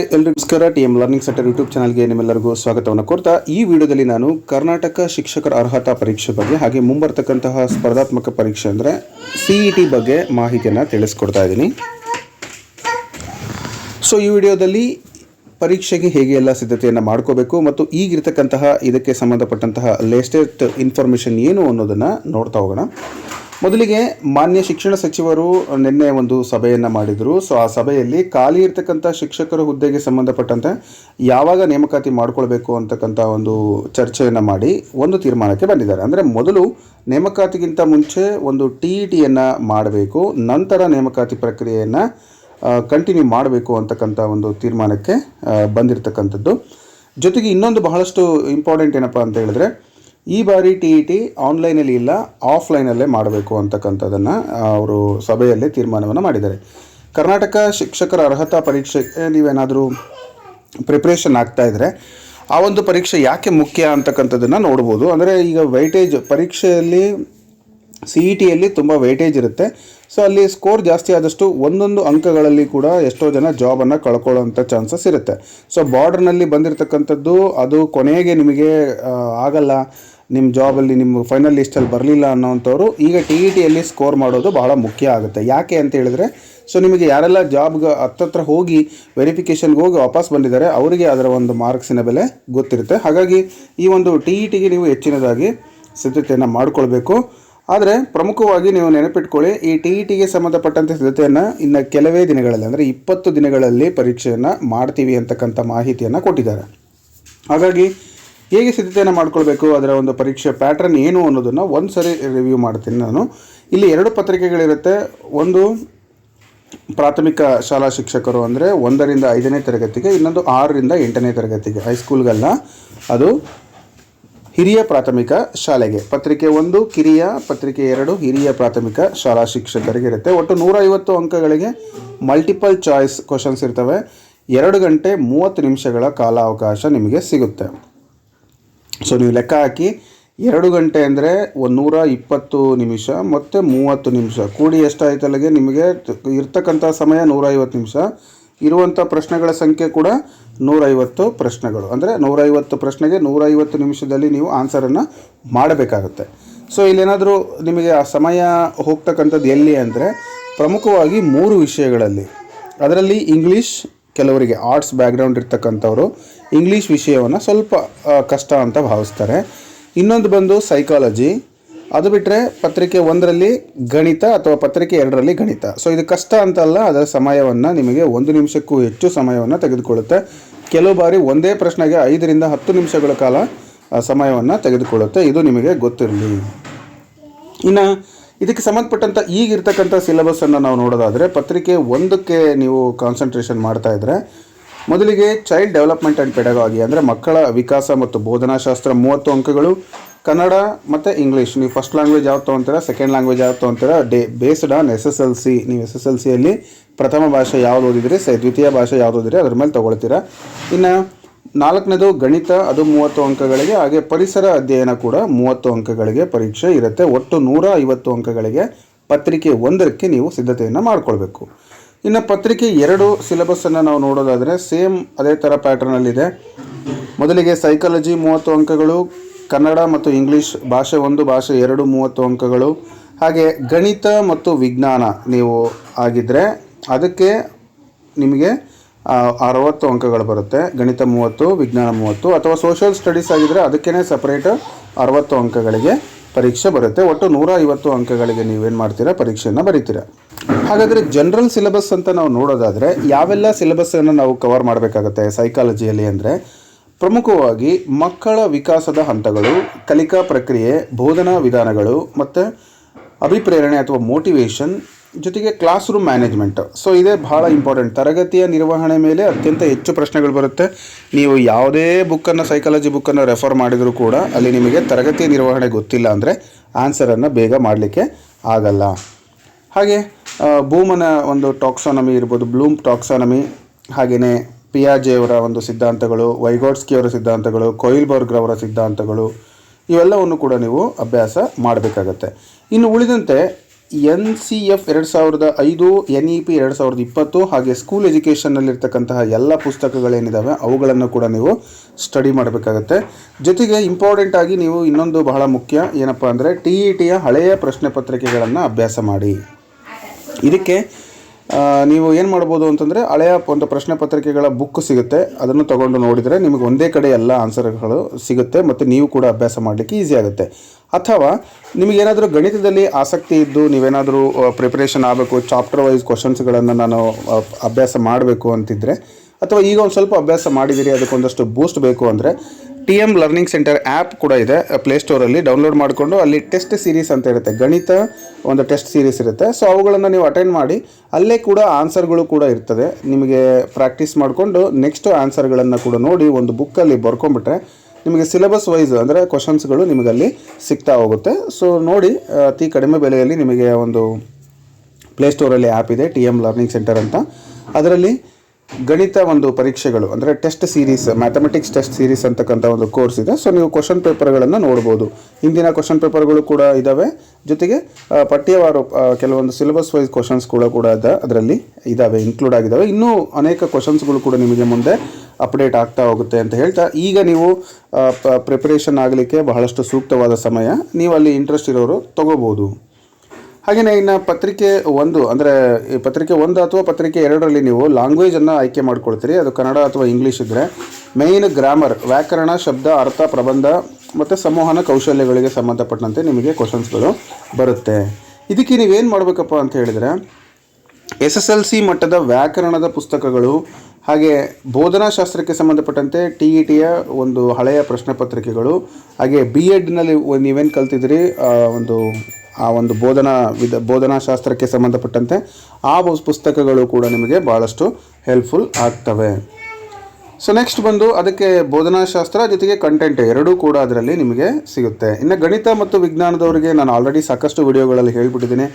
ಎಲ್ರಿಗೂ ನಮಸ್ಕಾರ. T M learning centre YouTube ಚಾನಲ್ಗೆ ನಿಮ್ಮೆಲ್ಲರಿಗೂ ಸ್ವಾಗತವನ್ನು ಕೋರ್ತಾ, ಈ ವಿಡಿಯೋದಲ್ಲಿ ನಾನು ಕರ್ನಾಟಕ ಶಿಕ್ಷಕರ ಅರ್ಹತಾ ಪರೀಕ್ಷೆ ಬಗ್ಗೆ ಹಾಗೆ ಮುಂಬರ್ತಕ್ಕಂತಹ ಸ್ಪರ್ಧಾತ್ಮಕ ಪರೀಕ್ಷೆ ಅಂದರೆ ಸಿ ಟಿ ಬಗ್ಗೆ ಮಾಹಿತಿಯನ್ನು ತಿಳಿಸ್ಕೊಡ್ತಾ ಇದ್ದೀನಿ. ಸೊ ಈ ವಿಡಿಯೋದಲ್ಲಿ ಪರೀಕ್ಷೆಗೆ ಹೇಗೆ ಎಲ್ಲ ಸಿದ್ಧತೆಯನ್ನು ಮಾಡ್ಕೋಬೇಕು ಮತ್ತು ಈಗಿರ್ತಕ್ಕಂತಹ ಇದಕ್ಕೆ ಸಂಬಂಧಪಟ್ಟಂತಹ ಲೇಟೆಸ್ಟ್ ಇನ್ಫಾರ್ಮೇಷನ್ ಏನು ಅನ್ನೋದನ್ನು ನೋಡ್ತಾ ಹೋಗೋಣ. ಮೊದಲಿಗೆ ಮಾನ್ಯ ಶಿಕ್ಷಣ ಸಚಿವರು ನಿನ್ನೆ ಒಂದು ಸಭೆಯನ್ನು ಮಾಡಿದರು. ಸೊ ಆ ಸಭೆಯಲ್ಲಿ ಖಾಲಿ ಇರತಕ್ಕಂಥ ಶಿಕ್ಷಕರ ಹುದ್ದೆಗೆ ಸಂಬಂಧಪಟ್ಟಂತೆ ಯಾವಾಗ ನೇಮಕಾತಿ ಮಾಡಿಕೊಳ್ಬೇಕು ಅಂತಕ್ಕಂಥ ಒಂದು ಚರ್ಚೆಯನ್ನು ಮಾಡಿ ಒಂದು ತೀರ್ಮಾನಕ್ಕೆ ಬಂದಿದ್ದಾರೆ. ಅಂದರೆ ಮೊದಲು ನೇಮಕಾತಿಗಿಂತ ಮುಂಚೆ ಒಂದು ಟಿ ಇ ಟಿಯನ್ನು ಮಾಡಬೇಕು, ನಂತರ ನೇಮಕಾತಿ ಪ್ರಕ್ರಿಯೆಯನ್ನು ಕಂಟಿನ್ಯೂ ಮಾಡಬೇಕು ಅಂತಕ್ಕಂಥ ಒಂದು ತೀರ್ಮಾನಕ್ಕೆ ಬಂದಿರತಕ್ಕಂಥದ್ದು. ಜೊತೆಗೆ ಇನ್ನೊಂದು ಬಹಳಷ್ಟು ಇಂಪಾರ್ಟೆಂಟ್ ಏನಪ್ಪ ಅಂತ ಹೇಳಿದ್ರೆ ಈ ಬಾರಿ ಟಿ ಇ ಟಿ ಆನ್ಲೈನಲ್ಲಿ ಇಲ್ಲ ಆಫ್ಲೈನಲ್ಲೇ ಮಾಡಬೇಕು ಅಂತಕ್ಕಂಥದ್ದನ್ನು ಅವರು ಸಭೆಯಲ್ಲಿ ತೀರ್ಮಾನವನ್ನು ಮಾಡಿದ್ದಾರೆ. ಕರ್ನಾಟಕ ಶಿಕ್ಷಕರ ಅರ್ಹತಾ ಪರೀಕ್ಷೆಗೆ ನೀವೇನಾದರೂ ಪ್ರಿಪ್ರೇಷನ್ ಆಗ್ತಾ ಇದ್ದರೆ ಆ ಒಂದು ಪರೀಕ್ಷೆ ಯಾಕೆ ಮುಖ್ಯ ಅಂತಕ್ಕಂಥದ್ದನ್ನು ನೋಡ್ಬೋದು. ಅಂದರೆ ಈಗ ವೈಟೇಜ್ ಪರೀಕ್ಷೆಯಲ್ಲಿ ಸಿ ಇ ಟಿಯಲ್ಲಿ ತುಂಬ ವೆಯ್ಟೇಜ್ ಇರುತ್ತೆ. ಸೊ ಅಲ್ಲಿ ಸ್ಕೋರ್ ಜಾಸ್ತಿ ಆದಷ್ಟು ಒಂದೊಂದು ಅಂಕಗಳಲ್ಲಿ ಕೂಡ ಎಷ್ಟೋ ಜನ ಜಾಬನ್ನು ಕಳ್ಕೊಳ್ಳೋಂಥ ಚಾನ್ಸಸ್ ಇರುತ್ತೆ. ಸೊ ಬಾರ್ಡ್ರ್ನಲ್ಲಿ ಬಂದಿರತಕ್ಕಂಥದ್ದು ಅದು ಕೊನೆಗೆ ನಿಮಗೆ ಆಗಲ್ಲ. ನಿಮ್ಮ ಜಾಬಲ್ಲಿ ನಿಮ್ಮ ಫೈನಲ್ ಲಿಸ್ಟಲ್ಲಿ ಬರಲಿಲ್ಲ ಅನ್ನೋವಂಥವ್ರು ಈಗ ಟಿ ಇ ಟಿಯಲ್ಲಿ ಸ್ಕೋರ್ ಮಾಡೋದು ಬಹಳ ಮುಖ್ಯ ಆಗುತ್ತೆ. ಯಾಕೆ ಅಂತ ಹೇಳಿದ್ರೆ ಸೊ ನಿಮಗೆ ಯಾರೆಲ್ಲ ಜಾಬ್ಗೆ ಹತ್ತತ್ರ ಹೋಗಿ ವೆರಿಫಿಕೇಷನ್ಗೆ ಹೋಗಿ ವಾಪಸ್ ಬಂದಿದ್ದಾರೆ, ಅವರಿಗೆ ಅದರ ಒಂದು ಮಾರ್ಕ್ಸಿನ ಬೆಲೆ ಗೊತ್ತಿರುತ್ತೆ. ಹಾಗಾಗಿ ಈ ಒಂದು ಟಿ ಇ ಟಿಗೆ ನೀವು ಹೆಚ್ಚಿನದಾಗಿ ಸಿದ್ಧತೆಯನ್ನು ಮಾಡಿಕೊಳ್ಬೇಕು. ಆದರೆ ಪ್ರಮುಖವಾಗಿ ನೀವು ನೆನಪಿಟ್ಕೊಳ್ಳಿ, ಈ ಟಿ ಇ ಟಿಗೆ ಸಂಬಂಧಪಟ್ಟಂತೆ ಸಿದ್ಧತೆಯನ್ನು ಇನ್ನು ಕೆಲವೇ ದಿನಗಳಲ್ಲಿ, ಅಂದರೆ ಇಪ್ಪತ್ತು ದಿನಗಳಲ್ಲಿ ಪರೀಕ್ಷೆಯನ್ನು ಮಾಡ್ತೀವಿ ಅಂತಕ್ಕಂಥ ಮಾಹಿತಿಯನ್ನು ಕೊಟ್ಟಿದ್ದಾರೆ. ಹಾಗಾಗಿ ಹೇಗೆ ಸಿದ್ಧತೆಯನ್ನು ಮಾಡ್ಕೊಳ್ಬೇಕು? ಅದರ ಒಂದು ಪರೀಕ್ಷೆ ಪ್ಯಾಟ್ರನ್ ಏನು ಅನ್ನೋದನ್ನು ಒಂದು ಸರಿ ರಿವ್ಯೂ ಮಾಡ್ತೀನಿ ನಾನು. ಇಲ್ಲಿ ಎರಡು ಪತ್ರಿಕೆಗಳಿರುತ್ತೆ. ಒಂದು ಪ್ರಾಥಮಿಕ ಶಾಲಾ ಶಿಕ್ಷಕರು ಅಂದರೆ ಒಂದರಿಂದ ಐದನೇ ತರಗತಿಗೆ, ಇನ್ನೊಂದು ಆರರಿಂದ ಎಂಟನೇ ತರಗತಿಗೆ ಹೈಸ್ಕೂಲ್ಗಲ್ಲ ಅದು ಹಿರಿಯ ಪ್ರಾಥಮಿಕ ಶಾಲೆಗೆ. ಪತ್ರಿಕೆ ಒಂದು, ಕಿರಿಯ. ಪತ್ರಿಕೆ ಎರಡು, ಹಿರಿಯ ಪ್ರಾಥಮಿಕ ಶಾಲಾ ಶಿಕ್ಷಕರಿಗೆ ಇರುತ್ತೆ ಒಟ್ಟು ನೂರ ಐವತ್ತು ಅಂಕಗಳಿಗೆ ಮಲ್ಟಿಪಲ್ ಚಾಯ್ಸ್ ಕ್ವಶನ್ಸ್ ಇರ್ತವೆ. ಎರಡು ಗಂಟೆ ಮೂವತ್ತು ನಿಮಿಷಗಳ ಕಾಲಾವಕಾಶ ನಿಮಗೆ ಸಿಗುತ್ತೆ. ಸೊ ನೀವು ಲೆಕ್ಕ ಹಾಕಿ ಎರಡು ಗಂಟೆ ಅಂದರೆ ಒಂದು ನೂರ ಇಪ್ಪತ್ತು ನಿಮಿಷ ಮತ್ತು ಮೂವತ್ತು ನಿಮಿಷ. ಕೂಡಿ ಎಷ್ಟಾಯ್ತಲ್ಲಿಗೆ ನಿಮಗೆ ಇರ್ತಕ್ಕಂಥ ಸಮಯ ನೂರೈವತ್ತು ನಿಮಿಷ. ಇರುವಂಥ ಪ್ರಶ್ನೆಗಳ ಸಂಖ್ಯೆ ಕೂಡ ನೂರೈವತ್ತು ಪ್ರಶ್ನೆಗಳು. ಅಂದರೆ ನೂರೈವತ್ತು ಪ್ರಶ್ನೆಗೆ ನೂರೈವತ್ತು ನಿಮಿಷದಲ್ಲಿ ನೀವು ಆನ್ಸರನ್ನು ಮಾಡಬೇಕಾಗುತ್ತೆ. ಸೊ ಇಲ್ಲೇನಾದರೂ ನಿಮಗೆ ಆ ಸಮಯ ಹೋಗ್ತಕ್ಕಂಥದ್ದು ಎಲ್ಲಿ ಅಂದರೆ ಪ್ರಮುಖವಾಗಿ ಮೂರು ವಿಷಯಗಳಲ್ಲಿ. ಅದರಲ್ಲಿ ಇಂಗ್ಲೀಷ್ ಕೆಲವರಿಗೆ ಆರ್ಟ್ಸ್ ಬ್ಯಾಕ್ಗ್ರೌಂಡ್ ಇರ್ತಕ್ಕಂಥವ್ರು ಇಂಗ್ಲೀಷ್ ವಿಷಯವನ್ನು ಸ್ವಲ್ಪ ಕಷ್ಟ ಅಂತ ಭಾವಿಸ್ತಾರೆ. ಇನ್ನೊಂದು ಬಂದು ಸೈಕಾಲಜಿ ಅದು ಬಿಟ್ಟರೆ ಪತ್ರಿಕೆ ಒಂದರಲ್ಲಿ ಗಣಿತ ಅಥವಾ ಪತ್ರಿಕೆ ಎರಡರಲ್ಲಿ ಗಣಿತ. ಸೊ ಇದು ಕಷ್ಟ ಅಂತಲ್ಲ, ಅದರ ಸಮಯವನ್ನು ನಿಮಗೆ ಒಂದು ನಿಮಿಷಕ್ಕೂ ಹೆಚ್ಚು ಸಮಯವನ್ನು ತೆಗೆದುಕೊಳ್ಳುತ್ತೆ. ಕೆಲವು ಬಾರಿ ಒಂದೇ ಪ್ರಶ್ನೆಗೆ ಐದರಿಂದ ಹತ್ತು ನಿಮಿಷಗಳ ಕಾಲ ಸಮಯವನ್ನು ತೆಗೆದುಕೊಳ್ಳುತ್ತೆ. ಇದು ನಿಮಗೆ ಗೊತ್ತಿರಲಿ. ಇನ್ನು ಇದಕ್ಕೆ ಸಂಬಂಧಪಟ್ಟಂಥ ಈಗಿರ್ತಕ್ಕಂಥ ಸಿಲೆಬಸ್ಸನ್ನು ನಾವು ನೋಡೋದಾದರೆ ಪತ್ರಿಕೆ ಒಂದಕ್ಕೆ ನೀವು ಕಾನ್ಸಂಟ್ರೇಷನ್ ಮಾಡ್ತಾ ಇದ್ದರೆ ಮೊದಲಿಗೆ ಚೈಲ್ಡ್ ಡೆವಲಪ್ಮೆಂಟ್ ಆ್ಯಂಡ್ ಪೆಡಗಾಗಿ ಅಂದರೆ ಮಕ್ಕಳ ವಿಕಾಸ ಮತ್ತು ಬೋಧನಾಶಾಸ್ತ್ರ ಮೂವತ್ತು ಅಂಕಗಳು, ಕನ್ನಡ ಮತ್ತು ಇಂಗ್ಲೀಷ್ ನೀವು ಫಸ್ಟ್ ಲ್ಯಾಂಗ್ವೇಜ್ ಯಾವ ತೊಗೊತೀರಾ ಸೆಕೆಂಡ್ ಲ್ಯಾಂಗ್ವೇಜ್ ಯಾವ ತೊಗೊತೀರಾ, day based on S S L C ನೀವು ಎಸ್ ಎಸ್ ಎಲ್ ಸಿಯಲ್ಲಿ ಪ್ರಥಮ ಭಾಷೆ ಯಾವ್ದು ಓದಿದ್ರಿ, ಸ, ದ್ವಿತೀಯ ಭಾಷೆ ಯಾವ್ದು ಓದಿದ್ರಿ, ಅದ್ರ ಮೇಲೆ ತೊಗೊಳ್ತೀರಾ. ಇನ್ನು ನಾಲ್ಕನೇದು ಗಣಿತ, ಅದು ಮೂವತ್ತು ಅಂಕಗಳಿಗೆ, ಹಾಗೆ ಪರಿಸರ ಅಧ್ಯಯನ ಕೂಡ ಮೂವತ್ತು ಅಂಕಗಳಿಗೆ ಪರೀಕ್ಷೆ ಇರುತ್ತೆ. ಒಟ್ಟು ನೂರ ಐವತ್ತು ಅಂಕಗಳಿಗೆ ಪತ್ರಿಕೆ ಒಂದಕ್ಕೆ ನೀವು ಸಿದ್ಧತೆಯನ್ನು ಮಾಡಿಕೊಳ್ಬೇಕು. ಇನ್ನು ಪತ್ರಿಕೆ ಎರಡು ಸಿಲೆಬಸ್ಸನ್ನು ನಾವು ನೋಡೋದಾದರೆ ಸೇಮ್ ಅದೇ ಥರ ಪ್ಯಾಟರ್ನಲ್ಲಿದೆ ಮೊದಲಿಗೆ ಸೈಕಾಲಜಿ ಮೂವತ್ತು ಅಂಕಗಳು, ಕನ್ನಡ ಮತ್ತು ಇಂಗ್ಲೀಷ್ ಭಾಷೆ ಒಂದು, ಭಾಷೆ ಎರಡು ಮೂವತ್ತು ಅಂಕಗಳು. ಹಾಗೆ ಗಣಿತ ಮತ್ತು ವಿಜ್ಞಾನ ನೀವು ಆಗಿದ್ದರೆ ಅದಕ್ಕೆ ನಿಮಗೆ ಅರವತ್ತು ಅಂಕಗಳು ಬರುತ್ತೆ. ಗಣಿತ ಮೂವತ್ತು, ವಿಜ್ಞಾನ ಮೂವತ್ತು, ಅಥವಾ ಸೋಷಿಯಲ್ ಸ್ಟಡೀಸ್ ಆಗಿದ್ದರೆ ಅದಕ್ಕೇ ಸಪ್ರೇಟ್ ಅರವತ್ತು ಅಂಕಗಳಿಗೆ ಪರೀಕ್ಷೆ ಬರುತ್ತೆ. ಒಟ್ಟು ನೂರ ಐವತ್ತು ಅಂಕಗಳಿಗೆ ನೀವೇನು ಮಾಡ್ತೀರಾ? ಪರೀಕ್ಷೆಯನ್ನು ಬರೀತೀರಾ? ಹಾಗಾದರೆ ಜನರಲ್ ಸಿಲೆಬಸ್ ಅಂತ ನಾವು ನೋಡೋದಾದರೆ, ಯಾವೆಲ್ಲ ಸಿಲೆಬಸ್ಸನ್ನು ನಾವು ಕವರ್ ಮಾಡಬೇಕಾಗುತ್ತೆ ಸೈಕಾಲಜಿಯಲ್ಲಿ ಅಂದರೆ, ಪ್ರಮುಖವಾಗಿ ಮಕ್ಕಳ ವಿಕಾಸದ ಹಂತಗಳು, ಕಲಿಕಾ ಪ್ರಕ್ರಿಯೆ, ಬೋಧನಾ ವಿಧಾನಗಳು, ಮತ್ತು ಅಭಿಪ್ರೇರಣೆ ಅಥವಾ ಮೋಟಿವೇಶನ್ ಜೊತೆಗೆ ಕ್ಲಾಸ್ ರೂಮ್ ಮ್ಯಾನೇಜ್ಮೆಂಟ್ ಸೊ ಇದೇ ಬಹಳ ಇಂಪಾರ್ಟೆಂಟ್ ತರಗತಿಯ ನಿರ್ವಹಣೆ ಮೇಲೆ ಅತ್ಯಂತ ಹೆಚ್ಚು ಪ್ರಶ್ನೆಗಳು ಬರುತ್ತೆ. ನೀವು ಯಾವುದೇ ಬುಕ್ಕನ್ನು ಸೈಕಾಲಜಿ ಬುಕ್ಕನ್ನು ರೆಫರ್ ಮಾಡಿದರೂ ಕೂಡ ಅಲ್ಲಿ ನಿಮಗೆ ತರಗತಿಯ ನಿರ್ವಹಣೆ ಗೊತ್ತಿಲ್ಲ ಅಂದರೆ ಆನ್ಸರನ್ನು ಬೇಗ ಮಾಡಲಿಕ್ಕೆ ಆಗಲ್ಲ. ಹಾಗೆ ಬೂಮನ ಒಂದು ಟಾಕ್ಸಾನಮಿ ಇರ್ಬೋದು ಬ್ಲೂಮ್ ಟಾಕ್ಸಾನಮಿ ಹಾಗೆಯೇ ಪಿಯಾಜೆ ಅವರ ಒಂದು ಸಿದ್ಧಾಂತಗಳು ವೈಗೋಡ್ಸ್ಕಿ ಅವರ ಸಿದ್ಧಾಂತಗಳು ಕೊಯಿಲ್ಬರ್ಗ್ ಅವರ ಸಿದ್ಧಾಂತಗಳು, ಇವೆಲ್ಲವನ್ನು ಕೂಡ ನೀವು ಅಭ್ಯಾಸ ಮಾಡಬೇಕಾಗತ್ತೆ. ಇನ್ನು ಉಳಿದಂತೆ ಎನ್ ಸಿ ಎಫ್ ಎರಡು ಸಾವಿರದ ಐದು, ಎನ್ ಇ ಪಿ ಎರಡು ಸಾವಿರದ ಇಪ್ಪತ್ತು ಹಾಗೆ ಸ್ಕೂಲ್ ಎಜುಕೇಷನ್ನಲ್ಲಿರ್ತಕ್ಕಂತಹ ಎಲ್ಲ ಪುಸ್ತಕಗಳೇನಿದ್ದಾವೆ ಅವುಗಳನ್ನು ಕೂಡ ನೀವು ಸ್ಟಡಿ ಮಾಡಬೇಕಾಗತ್ತೆ. ಜೊತೆಗೆ ಇಂಪಾರ್ಟೆಂಟ್ ಆಗಿ ನೀವು ಇನ್ನೊಂದು ಬಹಳ ಮುಖ್ಯ ಏನಪ್ಪ ಅಂದರೆ ಟಿ ಇ ಟಿಯ ಹಳೆಯ ಪ್ರಶ್ನೆ ಪತ್ರಿಕೆಗಳನ್ನು ಅಭ್ಯಾಸ ಮಾಡಿ. ಇದಕ್ಕೆ ನೀವು ಏನು ಮಾಡ್ಬೋದು ಅಂತಂದರೆ ಹಳೆಯ ಒಂದು ಪ್ರಶ್ನೆ ಪತ್ರಿಕೆಗಳ ಬುಕ್ ಸಿಗುತ್ತೆ. ಅದನ್ನು ತಗೊಂಡು ನೋಡಿದರೆ ನಿಮಗೆ ಒಂದೇ ಕಡೆ ಎಲ್ಲ ಆನ್ಸರ್ಗಳು ಸಿಗುತ್ತೆ ಮತ್ತು ನೀವು ಕೂಡ ಅಭ್ಯಾಸ ಮಾಡಲಿಕ್ಕೆ ಈಸಿ ಆಗುತ್ತೆ. ಅಥವಾ ನಿಮಗೇನಾದರೂ ಗಣಿತದಲ್ಲಿ ಆಸಕ್ತಿ ಇದ್ದು ನೀವೇನಾದರೂ ಪ್ರಿಪ್ರೇಷನ್ ಆಗಬೇಕು ಚಾಪ್ಟರ್ ವೈಸ್ ಕ್ವಶನ್ಸ್ಗಳನ್ನು ನಾನು ಅಭ್ಯಾಸ ಮಾಡಬೇಕು ಅಂತಿದ್ದರೆ ಅಥವಾ ಈಗ ಒಂದು ಸ್ವಲ್ಪ ಅಭ್ಯಾಸ ಮಾಡಿದ್ದೀರಿ ಅದಕ್ಕೊಂದಷ್ಟು ಬೂಸ್ಟ್ ಬೇಕು ಅಂದರೆ T M learning centre app ಕೂಡ ಇದೆ. ಪ್ಲೇಸ್ಟೋರಲ್ಲಿ ಡೌನ್ಲೋಡ್ ಮಾಡಿಕೊಂಡು ಅಲ್ಲಿ ಟೆಸ್ಟ್ ಸೀರೀಸ್ ಅಂತ ಇರುತ್ತೆ. ಗಣಿತ ಒಂದು ಟೆಸ್ಟ್ ಸೀರೀಸ್ ಇರುತ್ತೆ. ಸೊ ಅವುಗಳನ್ನು ನೀವು ಅಟೆಂಡ್ ಮಾಡಿ, ಅಲ್ಲೇ ಕೂಡ ಆನ್ಸರ್ಗಳು ಕೂಡ ಇರ್ತದೆ. ನಿಮಗೆ ಪ್ರಾಕ್ಟೀಸ್ ಮಾಡಿಕೊಂಡು ನೆಕ್ಸ್ಟ್ ಆನ್ಸರ್ಗಳನ್ನು ಕೂಡ ನೋಡಿ ಒಂದು ಬುಕ್ಕಲ್ಲಿ ಬರ್ಕೊಂಬಿಟ್ರೆ ನಿಮಗೆ ಸಿಲೆಬಸ್ ವೈಸ್ ಅಂದರೆ ಕ್ವಶನ್ಸ್ಗಳು ನಿಮಗಲ್ಲಿ ಸಿಗ್ತಾ ಹೋಗುತ್ತೆ. ಸೊ ನೋಡಿ, ಅತಿ ಕಡಿಮೆ ಬೆಲೆಯಲ್ಲಿ ನಿಮಗೆ ಒಂದು ಪ್ಲೇಸ್ಟೋರಲ್ಲಿ ಆ್ಯಪ್ ಇದೆ, ಟಿ ಎಂ ಲರ್ನಿಂಗ್ ಸೆಂಟರ್ ಅಂತ. ಅದರಲ್ಲಿ ಗಣಿತ ಒಂದು ಪರೀಕ್ಷೆಗಳು, ಅಂದರೆ test series mathematics test series ಅಂತಕ್ಕಂಥ ಒಂದು ಕೋರ್ಸ್ ಇದೆ. ಸೊ ನೀವು ಕ್ವಶನ್ ಪೇಪರ್ಗಳನ್ನು ನೋಡ್ಬೋದು. ಹಿಂದಿನ ಕ್ವಶನ್ ಪೇಪರ್ಗಳು ಕೂಡ ಇದ್ದಾವೆ ಜೊತೆಗೆ ಪಠ್ಯವಾರು ಕೆಲವೊಂದು ಸಿಲೆಬಸ್ ವೈಸ್ ಕ್ವಶನ್ಸ್ ಕೂಡ ಕೂಡ ಇದೆ ಅದರಲ್ಲಿ ಇದ್ದಾವೆ ಇನ್ಕ್ಲೂಡ್ ಆಗಿದ್ದಾವೆ ಇನ್ನೂ ಅನೇಕ ಕ್ವಶನ್ಸ್ಗಳು ಕೂಡ ನಿಮಗೆ ಮುಂದೆ ಅಪ್ಡೇಟ್ ಆಗ್ತಾ ಹೋಗುತ್ತೆ ಅಂತ ಹೇಳ್ತಾ. ಈಗ ನೀವು ಪ್ರಿಪರೇಷನ್ ಆಗಲಿಕ್ಕೆ ಬಹಳಷ್ಟು ಸೂಕ್ತವಾದ ಸಮಯ. ನೀವು ಅಲ್ಲಿ ಇಂಟ್ರೆಸ್ಟ್ ಇರೋರು ತಗೋಬೋದು. ಹಾಗೆಯೇ ಇನ್ನು ಪತ್ರಿಕೆ ಒಂದು, ಅಂದರೆ ಪತ್ರಿಕೆ ಒಂದು ಅಥವಾ ಪತ್ರಿಕೆ ಎರಡರಲ್ಲಿ ನೀವು ಲ್ಯಾಂಗ್ವೇಜನ್ನು ಆಯ್ಕೆ ಮಾಡ್ಕೊಳ್ತೀರಿ. ಅದು ಕನ್ನಡ ಅಥವಾ ಇಂಗ್ಲೀಷ್ ಇದ್ದರೆ ಮೇಯ್ನ್ ಗ್ರಾಮರ್ ವ್ಯಾಕರಣ, ಶಬ್ದ, ಅರ್ಥ, ಪ್ರಬಂಧ ಮತ್ತು ಸಂವಹನ ಕೌಶಲ್ಯಗಳಿಗೆ ಸಂಬಂಧಪಟ್ಟಂತೆ ನಿಮಗೆ ಕ್ವಶನ್ಸ್ಗಳು ಬರುತ್ತೆ. ಇದಕ್ಕೆ ನೀವೇನು ಮಾಡಬೇಕಪ್ಪ ಅಂತ ಹೇಳಿದರೆ, ಎಸ್ ಎಸ್ ಎಲ್ ಸಿ ಮಟ್ಟದ ವ್ಯಾಕರಣದ ಪುಸ್ತಕಗಳು ಹಾಗೆ ಬೋಧನಾಶಾಸ್ತ್ರಕ್ಕೆ ಸಂಬಂಧಪಟ್ಟಂತೆ ಟಿ ಇ ಟಿಯ ಒಂದು ಹಳೆಯ ಪ್ರಶ್ನೆ ಪತ್ರಿಕೆಗಳು, ಹಾಗೆ ಬಿ ಎಡ್ನಲ್ಲಿ ನೀವೇನು ಕಲ್ತಿದ್ದೀರಿ ಒಂದು ಆ ಒಂದು ಬೋಧನಾ ವಿಧ, ಬೋಧನಾಶಾಸ್ತ್ರಕ್ಕೆ ಸಂಬಂಧಪಟ್ಟಂತೆ ಆ ಪುಸ್ತಕಗಳು ಕೂಡ ನಿಮಗೆ ಭಾಳಷ್ಟು ಹೆಲ್ಪ್ಫುಲ್ ಆಗ್ತವೆ. ಸೊ ನೆಕ್ಸ್ಟ್ ಬಂದು ಅದಕ್ಕೆ ಬೋಧನಾಶಾಸ್ತ್ರ ಜೊತೆಗೆ ಕಂಟೆಂಟ್ ಎರಡೂ ಕೂಡ ಅದರಲ್ಲಿ ನಿಮಗೆ ಸಿಗುತ್ತೆ. ಇನ್ನು ಗಣಿತ ಮತ್ತು ವಿಜ್ಞಾನದವರಿಗೆ ನಾನು ಆಲ್ರೆಡಿ ಸಾಕಷ್ಟು ವಿಡಿಯೋಗಳಲ್ಲಿ ಹೇಳಿಬಿಟ್ಟಿದ್ದೀನಿ.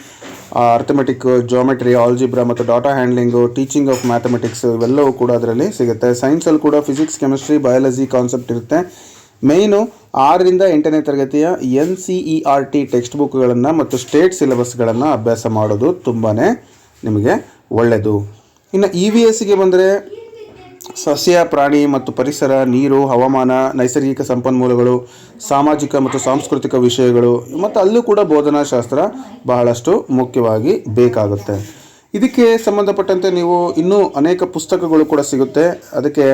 ಅರ್ಥಮೆಟಿಕ್ ಜೋಮೆಟ್ರಿ ಆಲ್ಜಿಬ್ರಾ ಮತ್ತು data handling teaching of mathematics ಇವೆಲ್ಲವೂ ಕೂಡ ಅದರಲ್ಲಿ ಸಿಗುತ್ತೆ. ಸೈನ್ಸಲ್ಲಿ ಕೂಡ ಫಿಸಿಕ್ಸ್ ಕೆಮಿಸ್ಟ್ರಿ ಬಯಾಲಜಿ ಕಾನ್ಸೆಪ್ಟ್ ಇರುತ್ತೆ. ಮೇಯ್ನು ಆರರಿಂದ ಎಂಟನೇ ತರಗತಿಯ N C E R T text ಬುಕ್ಗಳನ್ನು ಮತ್ತು ಸ್ಟೇಟ್ ಸಿಲೆಬಸ್ಗಳನ್ನು ಅಭ್ಯಾಸ ಮಾಡೋದು ತುಂಬಾ ನಿಮಗೆ ಒಳ್ಳೆಯದು ಇನ್ನು ಇ ವಿ ಎಸ್ಗೆ ಬಂದರೆ ಸಸ್ಯ, ಪ್ರಾಣಿ ಮತ್ತು ಪರಿಸರ, ನೀರು, ಹವಾಮಾನ, ನೈಸರ್ಗಿಕ ಸಂಪನ್ಮೂಲಗಳು, ಸಾಮಾಜಿಕ ಮತ್ತು ಸಾಂಸ್ಕೃತಿಕ ವಿಷಯಗಳು ಮತ್ತು ಅಲ್ಲೂ ಕೂಡ ಬೋಧನಾಶಾಸ್ತ್ರ ಬಹಳಷ್ಟು ಮುಖ್ಯವಾಗಿ ಬೇಕಾಗುತ್ತೆ. ಇದಕ್ಕೆ ಸಂಬಂಧಪಟ್ಟಂತೆ ನೀವು ಇನ್ನೂ ಅನೇಕ ಪುಸ್ತಕಗಳು ಕೂಡ ಸಿಗುತ್ತೆ. ಅದಕ್ಕೆ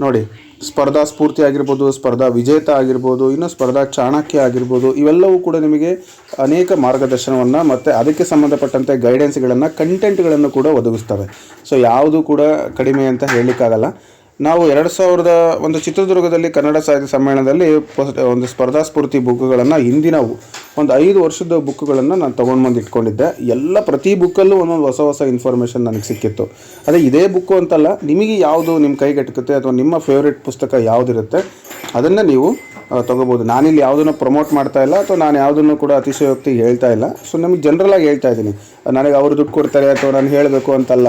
ನೋಡಿ, ಸ್ಪರ್ಧಾ ಸ್ಫೂರ್ತಿ ಆಗಿರ್ಬೋದು, ಸ್ಪರ್ಧಾ ವಿಜೇತ ಆಗಿರ್ಬೋದು, ಇನ್ನು ಸ್ಪರ್ಧಾ ಚಾಣಕ್ಯ ಆಗಿರ್ಬೋದು, ಇವೆಲ್ಲವೂ ಕೂಡ ನಿಮಗೆ ಅನೇಕ ಮಾರ್ಗದರ್ಶನವನ್ನು ಮತ್ತು ಅದಕ್ಕೆ ಸಂಬಂಧಪಟ್ಟಂತೆ ಗೈಡೆನ್ಸ್ಗಳನ್ನು ಕಂಟೆಂಟ್ಗಳನ್ನು ಕೂಡ ಒದಗಿಸ್ತವೆ. ಸೊ ಯಾವುದು ಕೂಡ ಕಡಿಮೆ ಅಂತ ಹೇಳಲಿಕ್ಕಾಗಲ್ಲ. ನಾವು ಎರಡು ಸಾವಿರದ ಒಂದು ಚಿತ್ರದುರ್ಗದಲ್ಲಿ ಕನ್ನಡ ಸಾಹಿತ್ಯ ಸಮ್ಮೇಳನದಲ್ಲಿ ಒಂದು ಸ್ಪರ್ಧಾ ಸ್ಫೂರ್ತಿ ಬುಕ್ಗಳನ್ನು ಹಿಂದಿನ ಒಂದು ಐದು ವರ್ಷದ ಬುಕ್ಗಳನ್ನು ನಾನು ತೊಗೊಂಡು ಬಂದು ಇಟ್ಕೊಂಡಿದ್ದೆ. ಎಲ್ಲ ಪ್ರತಿ ಬುಕ್ಕಲ್ಲೂ ಒಂದೊಂದು ಹೊಸ ಹೊಸ ಇನ್ಫಾರ್ಮೇಷನ್ ನನಗೆ ಸಿಕ್ಕಿತ್ತು. ಅದೇ ಇದೇ ಬುಕ್ಕು ಅಂತಲ್ಲ, ನಿಮಗೆ ಯಾವುದು ನಿಮ್ಮ ಕೈಗೆಟುಕುತ್ತೆ ಅಥವಾ ನಿಮ್ಮ ಫೇವ್ರೆಟ್ ಪುಸ್ತಕ ಯಾವುದಿರುತ್ತೆ, ಅದನ್ನು ನೀವು ತೊಗೋಬೋದು. ನಾನಿಲ್ಲಿ ಯಾವುದನ್ನು ಪ್ರಮೋಟ್ ಮಾಡ್ತಾ ಇಲ್ಲ ಅಥವಾ ನಾನು ಯಾವುದನ್ನು ಕೂಡ ಅತಿಶಯೋಕ್ತಿ ಹೇಳ್ತಾ ಇಲ್ಲ. ಸೊ ನಮಗೆ ಜನರಲಾಗಿ ಹೇಳ್ತಾ ಇದ್ದೀನಿ. ನನಗೆ ಅವರು ದುಡ್ಡು ಕೊಡ್ತಾರೆ ಅಥವಾ ನಾನು ಹೇಳಬೇಕು ಅಂತಲ್ಲ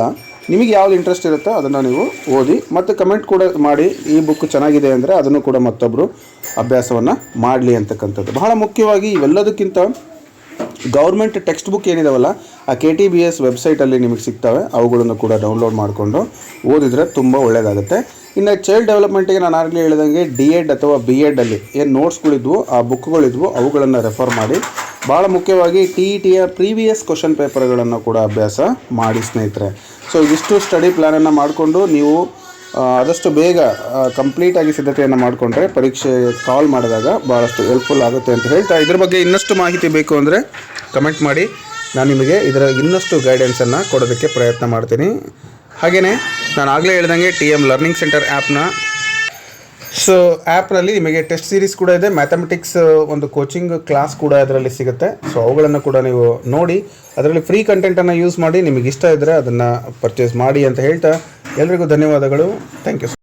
ನಿಮಗೆ ಯಾವ್ದು ಇಂಟ್ರೆಸ್ಟ್ ಇರುತ್ತೋ ಅದನ್ನು ನೀವು ಓದಿ ಮತ್ತು ಕಮೆಂಟ್ ಕೂಡ ಮಾಡಿ. ಈ ಬುಕ್ ಚೆನ್ನಾಗಿದೆ ಅಂದರೆ ಅದನ್ನು ಕೂಡ ಮತ್ತೊಬ್ಬರು ಅಭ್ಯಾಸವನ್ನು ಮಾಡಲಿ ಅಂತಕ್ಕಂಥದ್ದು. ಬಹಳ ಮುಖ್ಯವಾಗಿ ಇವೆಲ್ಲದಕ್ಕಿಂತ ಗೌರ್ಮೆಂಟ್ ಟೆಕ್ಸ್ಟ್ ಬುಕ್ ಏನಿದಾವಲ್ಲ, ಆ ಕೆ ಟಿ ಬಿ ಎಸ್ ವೆಬ್ಸೈಟಲ್ಲಿ ನಿಮಗೆ ಸಿಗ್ತವೆ. ಅವುಗಳನ್ನು ಕೂಡ ಡೌನ್ಲೋಡ್ ಮಾಡಿಕೊಂಡು ಓದಿದರೆ ತುಂಬ ಒಳ್ಳೆಯದಾಗುತ್ತೆ ಇನ್ನು ಚೈಲ್ಡ್ ಡೆವಲಪ್ಮೆಂಟಿಗೆ ನಾನು ಆಗಲೇ ಹೇಳಿದಂಗೆ ಡಿ ಎಡ್ ಅಥವಾ ಬಿ ಎಡಲ್ಲಿ ಏನು ನೋಟ್ಸ್ಗಳಿದ್ವು ಆ ಬುಕ್ಗಳಿದ್ವು ಅವುಗಳನ್ನು ರೆಫರ್ ಮಾಡಿ. ಭಾಳ ಮುಖ್ಯವಾಗಿ ಟಿ ಇ ಟಿಯ ಪ್ರೀವಿಯಸ್ ಕ್ವಶನ್ ಪೇಪರ್ಗಳನ್ನು ಕೂಡ ಅಭ್ಯಾಸ ಮಾಡಿ ಸ್ನೇಹಿತರೆ. ಸೊ, ಇದಿಷ್ಟು ಸ್ಟಡಿ ಪ್ಲ್ಯಾನನ್ನು ಮಾಡಿಕೊಂಡು ನೀವು ಆದಷ್ಟು ಬೇಗ ಕಂಪ್ಲೀಟಾಗಿ ಸಿದ್ಧತೆಯನ್ನು ಮಾಡಿಕೊಂಡ್ರೆ ಪರೀಕ್ಷೆ ಕಾಲ್ ಮಾಡಿದಾಗ ಭಾಳಷ್ಟು ಹೆಲ್ಪ್ಫುಲ್ ಆಗುತ್ತೆ ಅಂತ ಹೇಳ್ತಾ ಇದ್ರ. ಬಗ್ಗೆ ಇನ್ನಷ್ಟು ಮಾಹಿತಿ ಬೇಕು ಅಂದರೆ ಕಮೆಂಟ್ ಮಾಡಿ. ನಾನು ನಿಮಗೆ ಇದರ ಇನ್ನಷ್ಟು ಗೈಡೆನ್ಸನ್ನು ಕೊಡೋದಕ್ಕೆ ಪ್ರಯತ್ನ ಮಾಡ್ತೀನಿ. ಹಾಗೆಯೇ ನಾನು ಆಗಲೇ ಹೇಳ್ದಂಗೆ ಟಿ ಎಂ ಲರ್ನಿಂಗ್ ಸೆಂಟರ್ ಆ್ಯಪ್ನ ಸೊ ಆ್ಯಪ್ನಲ್ಲಿ ನಿಮಗೆ ಟೆಸ್ಟ್ ಸೀರೀಸ್ ಕೂಡ ಇದೆ ಮ್ಯಾಥಮೆಟಿಕ್ಸ್ ಒಂದು ಕೋಚಿಂಗ್ ಕ್ಲಾಸ್ ಕೂಡ ಅದರಲ್ಲಿ ಸಿಗುತ್ತೆ. ಸೊ ಅವುಗಳನ್ನು ಕೂಡ ನೀವು ನೋಡಿ, ಅದರಲ್ಲಿ ಫ್ರೀ ಕಂಟೆಂಟನ್ನು ಯೂಸ್ ಮಾಡಿ ನಿಮಗೆ ಇಷ್ಟ ಇದ್ದರೆ ಅದನ್ನು ಪರ್ಚೇಸ್ ಮಾಡಿ ಅಂತ ಹೇಳ್ತಾ, ಎಲ್ರಿಗೂ ಧನ್ಯವಾದಗಳು. Thank you